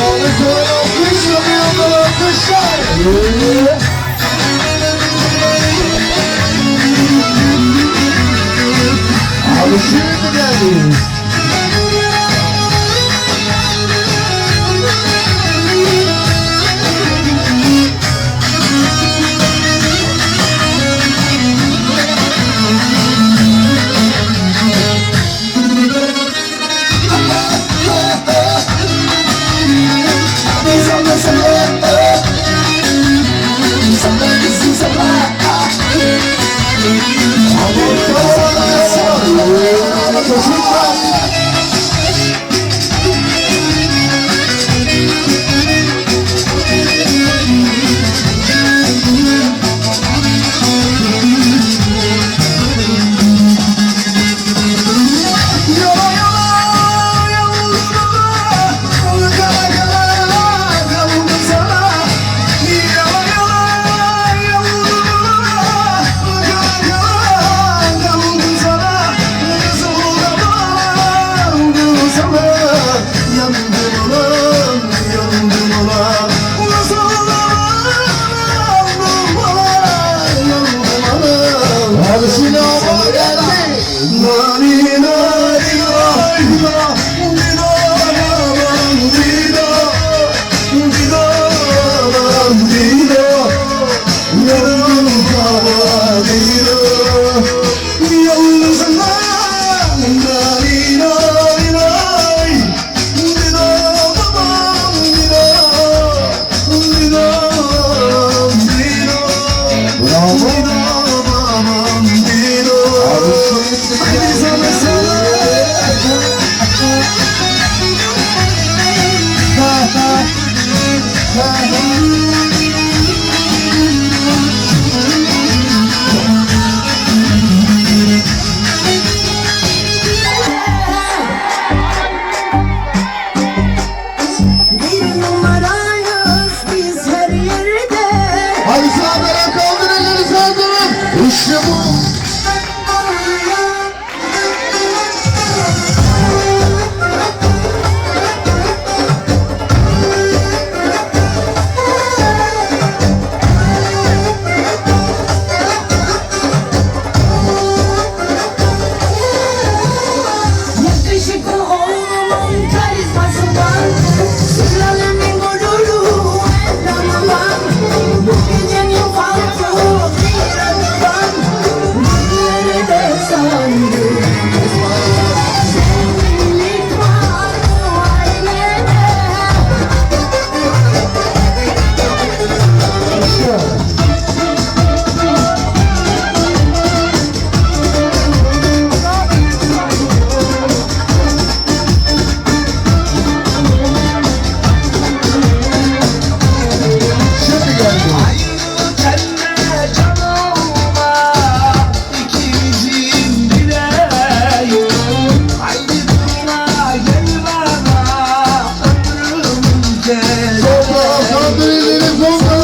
all the good. Soldan kaldır elleri